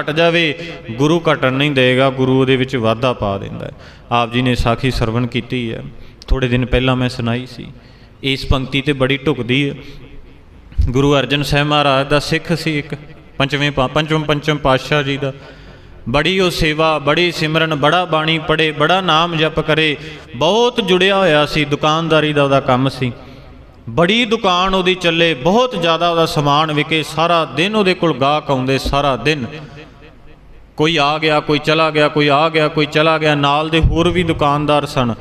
ਘਟ ਜਾਵੇ, ਗੁਰੂ ਘਟਣ ਨਹੀਂ ਦੇਗਾ, ਗੁਰੂ ਉਹਦੇ ਵਿੱਚ ਵਾਧਾ ਪਾ ਦਿੰਦਾ ਹੈ। ਆਪ ਜੀ ਨੇ ਸਾਖੀ ਸਰਵਣ ਕੀਤੀ ਹੈ। ਥੋੜੇ ਦਿਨ ਪਹਿਲਾਂ ਮੈਂ ਸੁਣਾਈ ਸੀ। ਇਸ ਪੰਕਤੀ ਤੇ ਬੜੀ ਢੁਕਦੀ ਹੈ। ਗੁਰੂ ਅਰਜਨ ਸਾਹਿਬ ਮਹਾਰਾਜ ਦਾ ਸਿੱਖ ਸੀ ਇੱਕ, ਪੰਜਵੇਂ ਪਾ- ਪੰਚਮ ਪੰਚਮ ਪਾਤਸ਼ਾਹ ਜੀ ਦਾ। ਬੜੀ ਉਹ ਸੇਵਾ, ਬੜੀ ਸਿਮਰਨ, ਬੜਾ ਬਾਣੀ ਪੜੇ ਬੜਾ ਨਾਮ ਜਪ ਕਰੇ। ਬਹੁਤ ਜੁੜਿਆ ਹੋਇਆ ਸੀ, ਦੁਕਾਨਦਾਰੀ ਦਾ ਉਹਦਾ ਕੰਮ ਸੀ। ਬੜੀ ਦੁਕਾਨ ਉਹਦੀ ਚੱਲੇ, ਬਹੁਤ ਜ਼ਿਆਦਾ ਉਹਦਾ ਸਮਾਨ ਵਿਕੇ, ਸਾਰਾ ਦਿਨ ਉਹਦੇ ਕੋਲ ਗਾਹਕ ਆਉਂਦੇ, ਸਾਰਾ ਦਿਨ। ਕੋਈ ਆ ਗਿਆ, ਕੋਈ ਚਲਾ ਗਿਆ, ਕੋਈ ਆ ਗਿਆ, ਕੋਈ ਚਲਾ ਗਿਆ, ਨਾਲ ਦੇ ਹੋਰ ਵੀ ਦੁਕਾਨਦਾਰ ਸਨ।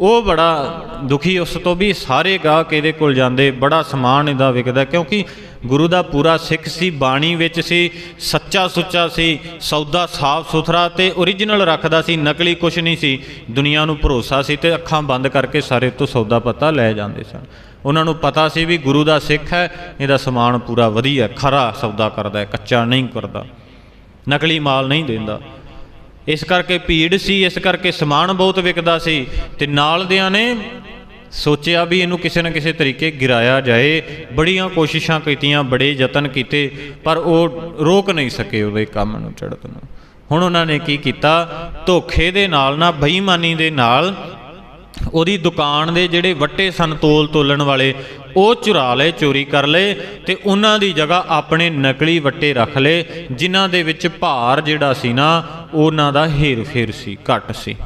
ਉਹ ਬੜਾ ਦੁਖੀ, ਉਸ ਤੋਂ ਵੀ ਸਾਰੇ ਗਾਹਕ ਇਹਦੇ ਕੋਲ ਜਾਂਦੇ, ਬੜਾ ਸਮਾਨ ਇਹਦਾ ਵਿਕਦਾ, ਕਿਉਂਕਿ ਗੁਰੂ ਦਾ ਪੂਰਾ ਸਿੱਖ ਸੀ, ਬਾਣੀ ਵਿੱਚ ਸੀ, ਸੱਚਾ ਸੁੱਚਾ ਸੀ, ਸੌਦਾ ਸਾਫ਼ ਸੁਥਰਾ ਤੇ ਓਰੀਜਨਲ ਰੱਖਦਾ ਸੀ, ਨਕਲੀ ਕੁਛ ਨਹੀਂ ਸੀ, ਦੁਨੀਆ ਨੂੰ ਭਰੋਸਾ ਸੀ ਤੇ ਅੱਖਾਂ ਬੰਦ ਕਰਕੇ ਸਾਰੇ ਤੋਂ ਸੌਦਾ ਪਤਾ ਲੈ ਜਾਂਦੇ ਸਨ। ਉਹਨਾਂ ਨੂੰ ਪਤਾ ਸੀ ਵੀ ਗੁਰੂ ਦਾ ਸਿੱਖ ਹੈ, ਇਹਦਾ ਸਮਾਨ ਪੂਰਾ ਵਧੀਆ, ਖਰਾ ਸੌਦਾ ਕਰਦਾ ਹੈ, ਕੱਚਾ ਨਹੀਂ ਕਰਦਾ। ਨਕਲੀ ਮਾਲ ਨਹੀਂ ਦਿੰਦਾ। ਇਸ ਕਰਕੇ ਭੀੜ ਸੀ, ਇਸ ਕਰਕੇ ਸਮਾਨ ਬਹੁਤ ਵਿਕਦਾ ਸੀ ਤੇ ਨਾਲ ਦਿਆਂ ਨੇ ਸੋਚਿਆ ਵੀ ਇਹਨੂੰ ਕਿਸੇ ਨਾ ਕਿਸੇ ਤਰੀਕੇ ਗਿਰਾਇਆ ਜਾਏ। ਬੜੀਆਂ ਕੋਸ਼ਿਸ਼ਾਂ ਕੀਤੀਆਂ, ਬੜੇ ਯਤਨ ਕੀਤੇ, ਪਰ ਉਹ ਰੋਕ ਨਹੀਂ ਸਕੇ ਉਹਦੇ ਕੰਮ ਨੂੰ, ਚੜ੍ਹਤ ਨੂੰ। ਹੁਣ ਉਹਨਾਂ ਨੇ ਕੀ ਕੀਤਾ? ਧੋਖੇ ਦੇ ਨਾਲ ਨਾ ਬੇਈਮਾਨੀ ਦੇ ਨਾਲ ਉਹਦੀ ਦੁਕਾਨ ਦੇ ਜਿਹੜੇ ਵੱਟੇ ਸਨ ਤੋਲ ਤੋਲਣ ਵਾਲੇ ਉਹ ਚੁਰਾ ਲਏ, ਚੋਰੀ ਕਰ ਲਏ ਤੇ ਉਹਨਾਂ ਦੀ ਜਗ੍ਹਾ ਆਪਣੇ ਨਕਲੀ ਵੱਟੇ ਰੱਖ ਲਏ, ਜਿਨ੍ਹਾਂ ਦੇ ਵਿੱਚ ਭਾਰ ਜਿਹੜਾ ਸੀ ਨਾ, ਉਹਨਾਂ ਦਾ ਹੇਰ ਫੇਰ ਸੀ, ਘੱਟ ਸੀ।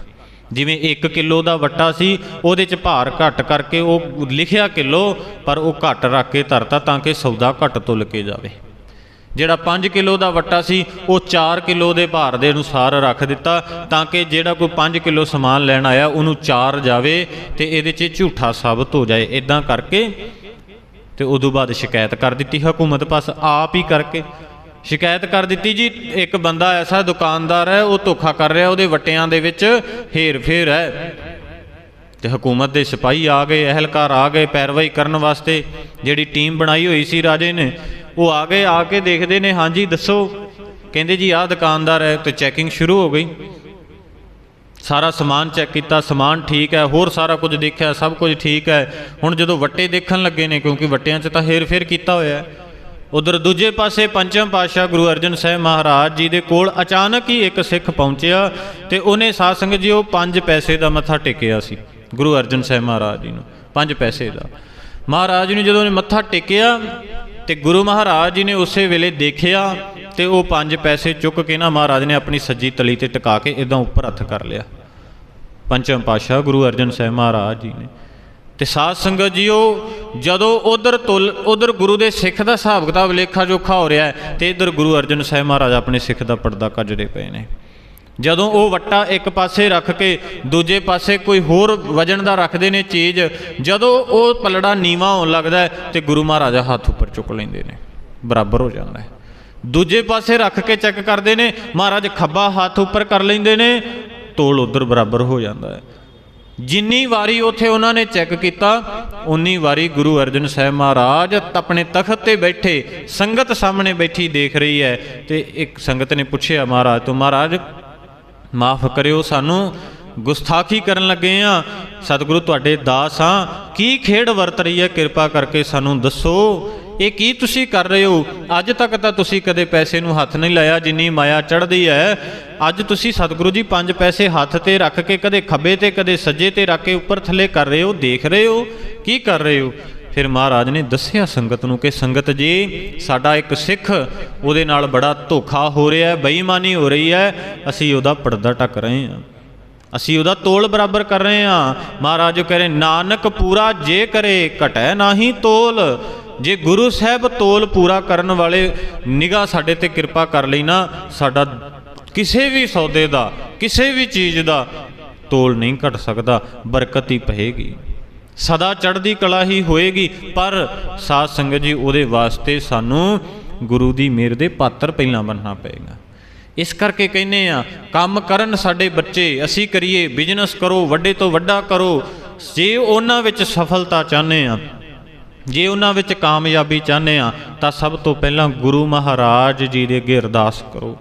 ਜਿਵੇਂ 1 ਕਿਲੋ ਦਾ ਵੱਟਾ ਸੀ, ਉਹਦੇ 'ਚ ਭਾਰ ਘੱਟ ਕਰਕੇ ਉਹ ਲਿਖਿਆ ਕਿਲੋ, ਪਰ ਉਹ ਘੱਟ ਰੱਖ ਕੇ ਧਰਤਾ ਤਾਂ ਕਿ ਸੌਦਾ ਘੱਟ ਤੁਲ ਕੇ ਜਾਵੇ। ਜਿਹੜਾ 5 ਕਿਲੋ ਦਾ ਵੱਟਾ ਸੀ, ਉਹ 4 ਕਿਲੋ ਦੇ ਭਾਰ ਦੇ ਅਨੁਸਾਰ ਰੱਖ ਦਿੱਤਾ, ਤਾਂ ਕਿ ਜਿਹੜਾ ਕੋਈ 5 ਕਿਲੋ ਸਮਾਨ ਲੈਣ ਆਇਆ, ਉਹਨੂੰ 4 ਜਾਵੇ ਤੇ ਇਹਦੇ 'ਚ ਝੂਠਾ ਸਾਬਤ ਹੋ ਜਾਏ। ਇਦਾਂ ਕਰਕੇ ਤੇ ਉਦੋਂ ਬਾਅਦ ਸ਼ਿਕਾਇਤ ਕਰ ਦਿੱਤੀ, ਹਕੂਮਤ ਪਾਸ ਆਪ ਹੀ ਕਰਕੇ। ਸ਼ਿਕਾਇਤ ਕਰ ਦਿੱਤੀ ਜੀ, ਇੱਕ ਬੰਦਾ ਐਸਾ ਦੁਕਾਨਦਾਰ ਹੈ, ਉਹ ਧੋਖਾ ਕਰ ਰਿਹਾ, ਉਹਦੇ ਵੱਟਿਆਂ ਦੇ ਵਿੱਚ ਹੇਰ ਫੇਰ ਹੈ। ਤੇ ਹਕੂਮਤ ਦੇ ਸਿਪਾਹੀ ਆ ਗਏ, ਅਹਿਲਕਾਰ ਆ ਗਏ ਪੈਰਵਾਈ ਕਰਨ ਵਾਸਤੇ, ਜਿਹੜੀ ਟੀਮ ਬਣਾਈ ਹੋਈ ਸੀ ਰਾਜੇ ਨੇ, ਉਹ ਆ ਗਏ, ਆ ਕੇ ਦੇਖਦੇ ਨੇ, ਹਾਂਜੀ ਦੱਸੋ। ਕਹਿੰਦੇ ਜੀ, ਆਹ ਦੁਕਾਨਦਾਰ ਹੈ, ਤੇ ਚੈਕਿੰਗ ਸ਼ੁਰੂ ਹੋ ਗਈ। ਸਾਰਾ ਸਮਾਨ ਚੈੱਕ ਕੀਤਾ, ਸਮਾਨ ਠੀਕ ਹੈ, ਹੋਰ ਸਾਰਾ ਕੁਝ ਦੇਖਿਆ, ਸਭ ਕੁਝ ਠੀਕ ਹੈ। ਹੁਣ ਜਦੋਂ ਵੱਟੇ ਦੇਖਣ ਲੱਗੇ ਨੇ, ਕਿਉਂਕਿ ਵੱਟਿਆਂ 'ਚ ਤਾਂ ਹੇਰ ਫੇਰ ਕੀਤਾ ਹੋਇਆ ਹੈ। ਉਧਰ ਦੂਜੇ ਪਾਸੇ ਪੰਚਮ ਪਾਤਸ਼ਾਹ ਗੁਰੂ ਅਰਜਨ ਸਾਹਿਬ ਮਹਾਰਾਜ ਜੀ ਦੇ ਕੋਲ ਅਚਾਨਕ ਹੀ ਇੱਕ ਸਿੱਖ ਪਹੁੰਚਿਆ ਤੇ ਉਹਨੇ ਸਾਧ ਸੰਗਤ ਜੀ ਉਹ 5 ਪੈਸੇ ਦਾ ਮੱਥਾ ਟੇਕਿਆ ਸੀ, ਗੁਰੂ ਅਰਜਨ ਸਾਹਿਬ ਮਹਾਰਾਜ ਜੀ ਨੂੰ 5 ਪੈਸੇ ਦਾ। ਮਹਾਰਾਜ ਜੀ ਨੇ ਜਦੋਂ ਉਹਨੇ ਮੱਥਾ ਟੇਕਿਆ ਤੇ ਗੁਰੂ ਮਹਾਰਾਜ ਜੀ ਨੇ ਉਸੇ ਵੇਲੇ ਦੇਖਿਆ ਤੇ ਉਹ ਪੰਜ ਪੈਸੇ ਚੁੱਕ ਕੇ ਨਾ ਮਹਾਰਾਜ ਨੇ ਆਪਣੀ ਸੱਜੀ ਤਲੀ ਤੇ ਟਿਕਾ ਕੇ ਇਦਾਂ ਉੱਪਰ ਹੱਥ ਕਰ ਲਿਆ। ਪੰਚਮ ਪਾਤਸ਼ਾਹ ਗੁਰੂ ਅਰਜਨ ਸਾਹਿਬ ਮਹਾਰਾਜ ਜੀ ਨੇ। ਤੇ ਸਾਧ ਸੰਗਤ ਜੀਓ, ਜਦੋਂ ਉਧਰ ਤੁਲ, ਉਧਰ ਗੁਰੂ ਦੇ ਸਿੱਖ ਦਾ ਹਿਸਾਬ ਕਿਤਾਬ ਲੇਖਾ ਜੋਖਾ ਹੋ ਰਿਹਾ ਹੈ, ਤੇ ਇਧਰ ਗੁਰੂ ਅਰਜਨ ਸਾਹਿਬ ਮਹਾਰਾਜ ਆਪਣੇ ਸਿੱਖ ਦਾ ਪਰਦਾ ਕੱਜਦੇ ਪਏ ਨੇ। ਜਦੋਂ ਉਹ ਵੱਟਾ ਇੱਕ ਪਾਸੇ ਰੱਖ ਕੇ ਦੂਜੇ ਪਾਸੇ ਕੋਈ ਹੋਰ ਵਜਨ ਦਾ ਰੱਖਦੇ ਨੇ ਚੀਜ਼, ਜਦੋਂ ਉਹ ਪਲੜਾ ਨੀਵਾ ਹੋਣ ਲੱਗਦਾ ਹੈ, ਤੇ ਗੁਰੂ ਮਹਾਰਾਜ ਹੱਥ ਉੱਪਰ ਚੁੱਕ ਲੈਂਦੇ ਨੇ। ਬਰਾਬਰ ਹੋ ਜਾਂਦਾ ਹੈ। ਦੂਜੇ ਪਾਸੇ ਰੱਖ ਕੇ ਚੈੱਕ ਕਰਦੇ ਨੇ, ਮਹਾਰਾਜ ਖੱਬਾ ਹੱਥ ਉੱਪਰ ਕਰ ਲੈਂਦੇ ਨੇ, ਤੋਲ ਉਧਰ ਬਰਾਬਰ ਹੋ ਜਾਂਦਾ ਹੈ। ਜਿੰਨੀ ਵਾਰੀ ਉਥੇ ਉਹਨਾਂ ਨੇ ਚੈੱਕ ਕੀਤਾ, ਉਨੀ ਵਾਰੀ ਗੁਰੂ ਅਰਜਨ ਸਾਹਿਬ ਮਹਾਰਾਜ ਆਪਣੇ ਤਖਤ ਤੇ ਬੈਠੇ, ਸੰਗਤ ਸਾਹਮਣੇ ਬੈਠੀ ਦੇਖ ਰਹੀ ਹੈ ਤੇ ਇੱਕ ਸੰਗਤ ਨੇ ਪੁੱਛਿਆ, ਮਹਾਰਾਜ, ਤੋਂ ਮਹਾਰਾਜ, ਮਾਫ ਕਰਿਓ ਸਾਨੂੰ, ਗੁਸਤਾਖੀ ਕਰਨ ਲੱਗੇ ਆ। ਸਤਿਗੁਰੂ, ਤੁਹਾਡੇ ਦਾਸ ਆ। ਕੀ ਖੇਡ ਵਰਤ ਰਹੀ ਹੈ? ਕਿਰਪਾ ਕਰਕੇ ਸਾਨੂੰ ਦੱਸੋ। ਇਹ ਕੀ ਤੁਸੀਂ ਕਰ ਰਹੇ ਹੋ? ਅੱਜ ਤੱਕ ਤਾਂ ਤੁਸੀਂ ਕਦੇ ਪੈਸੇ ਨੂੰ ਹੱਥ ਨਹੀਂ ਲਾਇਆ, ਜਿੰਨੀ ਮਾਇਆ ਚੜਦੀ ਹੈ। ਅੱਜ ਤੁਸੀਂ ਸਤਿਗੁਰੂ ਜੀ ਪੰਜ ਪੈਸੇ ਹੱਥ ਤੇ ਰੱਖ ਕੇ ਕਦੇ ਖੱਬੇ ਤੇ, ਕਦੇ ਸੱਜੇ ਤੇ ਰੱਖ ਕੇ ਉੱਪਰ ਥੱਲੇ ਕਰ ਰਹੇ ਹੋ, ਦੇਖ ਰਹੇ ਹੋ? ਕੀ ਕਰ ਰਹੇ ਹੋ? ਫਿਰ ਮਹਾਰਾਜ ਨੇ ਦੱਸਿਆ ਸੰਗਤ ਨੂੰ ਕਿ ਸੰਗਤ ਜੀ, ਸਾਡਾ ਇੱਕ ਸਿੱਖ ਉਹਦੇ ਨਾਲ ਬੜਾ ਧੋਖਾ ਹੋ ਰਿਹਾ ਹੈ, ਬੇਈਮਾਨੀ ਹੋ ਰਹੀ ਹੈ। ਅਸੀਂ ਉਹਦਾ ਪਰਦਾ ਟੱਕ ਰਹੇ ਹਾਂ। ਅਸੀਂ ਉਹਦਾ ਤੋਲ ਬਰਾਬਰ ਕਰ ਰਹੇ ਹਾਂ। ਮਹਾਰਾਜ ਜੋ ਕਹ ਰਹੇ, ਨਾਨਕ ਪੂਰਾ ਜੇ ਕਰੇ, ਘਟੈ ਨਾਹੀ ਤੋਲ। ਜੇ ਗੁਰੂ ਸਾਹਿਬ ਤੋਲ ਪੂਰਾ ਕਰਨ ਵਾਲੇ ਨਿਗਾਹ ਸਾਡੇ ਤੇ ਕਿਰਪਾ ਕਰ ਲਈ ਨਾ, ਸਾਡਾ ਕਿਸੇ ਵੀ ਸੌਦੇ ਦਾ, ਕਿਸੇ ਵੀ ਚੀਜ਼ ਦਾ ਤੋਲ ਨਹੀਂ ਘਟ ਸਕਦਾ, ਬਰਕਤ ਹੀ ਪਹੇਗੀ ਸਦਾ ਚੜ੍ਹਦੀ ਕਲਾ ਹੀ ਹੋਏਗੀ, ਪਰ ਸਾਧ ਸੰਗਤ ਜੀ, ਉਹਦੇ ਵਾਸਤੇ ਸਾਨੂੰ ਗੁਰੂ ਦੀ ਮਿਹਰ ਦੇ ਪਾਤਰ ਪਹਿਲਾਂ ਬਣਨਾ ਪਏਗਾ। ਇਸ ਕਰਕੇ ਕਹਿੰਨੇ ਆ, ਕੰਮ ਕਰਨ ਸਾਡੇ ਬੱਚੇ, ਅਸੀਂ ਕਰੀਏ ਬਿਜ਼ਨਸ ਕਰੋ, ਵੱਡੇ ਤੋਂ ਵੱਡਾ ਕਰੋ, ਜੇ ਉਹਨਾਂ ਵਿੱਚ ਸਫਲਤਾ ਚਾਹੁੰਦੇ ਆ ਜੇ ਉਹਨਾਂ ਵਿੱਚ ਕਾਮਯਾਬੀ ਚਾਹੁੰਦੇ ਆ ਤਾਂ ਸਭ ਤੋਂ ਪਹਿਲਾਂ ਗੁਰੂ ਮਹਾਰਾਜ ਜੀ ਦੇ ਅੱਗੇ ਅਰਦਾਸ ਕਰੋ।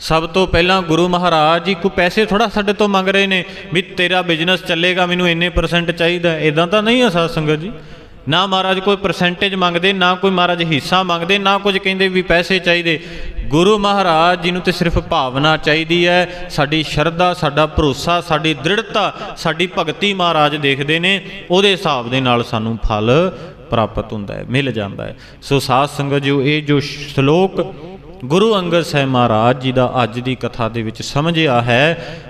ਸਭ ਤੋਂ ਪਹਿਲਾਂ ਗੁਰੂ ਮਹਾਰਾਜ ਜੀ ਕੋ ਪੈਸੇ ਥੋੜਾ ਸਾਡੇ ਤੋਂ ਮੰਗ ਰਹੇ ਨੇ ਵੀ ਤੇਰਾ ਬਿਜ਼ਨਸ ਚੱਲੇਗਾ, ਮੈਨੂੰ ਇੰਨੇ ਪਰਸੈਂਟ ਚਾਹੀਦਾ ਇਦਾਂ ਤਾਂ ਨਹੀਂ ਆ ਸਾਧ ਸੰਗਤ ਜੀ। ਨਾ ਮਹਾਰਾਜ ਕੋਈ ਪਰਸੈਂਟੇਜ ਮੰਗਦੇ, ਨਾ ਕੋਈ ਮਹਾਰਾਜ ਹਿੱਸਾ ਮੰਗਦੇ, ਨਾ ਕੁਝ ਕਹਿੰਦੇ ਵੀ ਪੈਸੇ ਚਾਹੀਦੇ। ਗੁਰੂ ਮਹਾਰਾਜ ਜੀ ਨੂੰ ਤੇ ਸਿਰਫ ਭਾਵਨਾ ਚਾਹੀਦੀ ਹੈ, ਸਾਡੀ ਸ਼ਰਧਾ, ਸਾਡਾ ਭਰੋਸਾ, ਸਾਡੀ ਦ੍ਰਿੜਤਾ, ਸਾਡੀ ਭਗਤੀ ਮਹਾਰਾਜ ਦੇਖਦੇ ਨੇ, ਉਹਦੇ ਹਿਸਾਬ ਦੇ ਨਾਲ ਸਾਨੂੰ ਫਲ ਪ੍ਰਾਪਤ ਹੁੰਦਾ ਹੈ, ਮਿਲ ਜਾਂਦਾ ਹੈ। ਸੋ ਸਾਧ ਸੰਗਤ ਜੋ ਇਹ ਜੋ ਸ਼ਲੋਕ ਗੁਰੂ ਅੰਗਦ ਸਾਹਿਬ ਮਹਾਰਾਜ ਜੀ ਦਾ ਅੱਜ ਦੀ ਕਥਾ ਦੇ ਵਿੱਚ ਸਮਝਿਆ ਹੈ,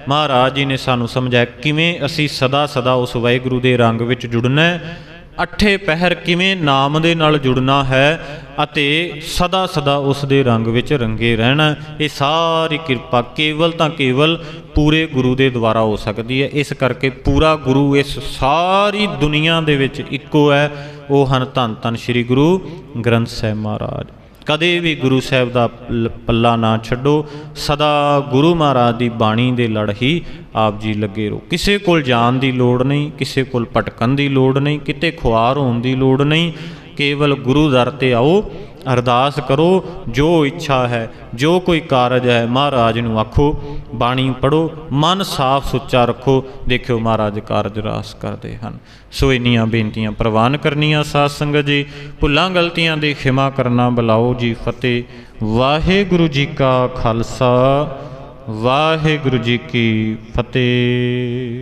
ਮਹਾਰਾਜ ਜੀ ਨੇ ਸਾਨੂੰ ਸਮਝਾਇਆ ਕਿਵੇਂ ਅਸੀਂ ਸਦਾ ਸਦਾ ਉਸ ਵਾਹਿਗੁਰੂ ਦੇ ਰੰਗ ਵਿੱਚ ਜੁੜਨਾ ਹੈ, ਅੱਠੇ ਪਹਿਰ ਕਿਵੇਂ ਨਾਮ ਦੇ ਨਾਲ ਜੁੜਨਾ ਹੈ ਅਤੇ ਸਦਾ ਸਦਾ ਉਸ ਦੇ ਰੰਗ ਵਿੱਚ ਰੰਗੇ ਰਹਿਣਾ ਇਹ ਸਾਰੀ ਕਿਰਪਾ ਕੇਵਲ ਤਾਂ ਕੇਵਲ ਪੂਰੇ ਗੁਰੂ ਦੇ ਦੁਆਰਾ ਹੋ ਸਕਦੀ ਹੈ। ਇਸ ਕਰਕੇ ਪੂਰਾ ਗੁਰੂ ਇਸ ਸਾਰੀ ਦੁਨੀਆ ਦੇ ਵਿੱਚ ਇੱਕੋ ਹੈ। ਉਹ ਹਨ ਧੰਨ ਧੰਨ ਸ੍ਰੀ ਗੁਰੂ ਗ੍ਰੰਥ ਸਾਹਿਬ ਮਹਾਰਾਜ। ਕਦੇ ਵੀ ਗੁਰੂ ਸਾਹਿਬ ਦਾ ਪੱਲਾ ਨਾ ਛੱਡੋ, ਸਦਾ ਗੁਰੂ ਮਹਾਰਾਜ ਦੀ ਬਾਣੀ ਦੇ ਲੜ ਹੀ ਆਪ ਜੀ ਲੱਗੇ ਰਹੋ। ਕਿਸੇ ਕੋਲ ਜਾਣ ਦੀ ਲੋੜ ਨਹੀਂ, ਕਿਸੇ ਕੋਲ ਭਟਕਣ ਦੀ ਲੋੜ ਨਹੀਂ, ਕਿਤੇ ਖੁਆਰ ਹੋਣ ਦੀ ਲੋੜ ਨਹੀਂ, ਕੇਵਲ ਗੁਰੂ ਦਰ ਤੇ ਆਓ ਅਰਦਾਸ ਕਰੋ, ਜੋ ਇੱਛਾ ਹੈ, ਜੋ ਕੋਈ ਕਾਰਜ ਹੈ, ਮਹਾਰਾਜ ਨੂੰ ਆਖੋ, ਬਾਣੀ ਪੜੋ ਮਨ ਸਾਫ਼ ਸੁੱਚਾ ਰੱਖੋ, ਦੇਖਿਓ ਮਹਾਰਾਜ ਕਾਰਜ ਰਾਸ ਕਰਦੇ ਹਨ। ਸੋ ਇੰਨੀਆਂ ਬੇਨਤੀਆਂ ਪ੍ਰਵਾਨ ਕਰਨੀਆਂ ਸਾਧ ਸੰਗਤ ਜੀ, ਭੁੱਲਾਂ ਗਲਤੀਆਂ ਦੀ ਖਿਮਾ ਕਰਨਾ ਬੁਲਾਓ ਜੀ ਫਤਿਹ। ਵਾਹਿਗੁਰੂ ਜੀ ਕਾ ਖਾਲਸਾ, ਵਾਹਿਗੁਰੂ ਜੀ ਕੀ ਫਤਿਹ।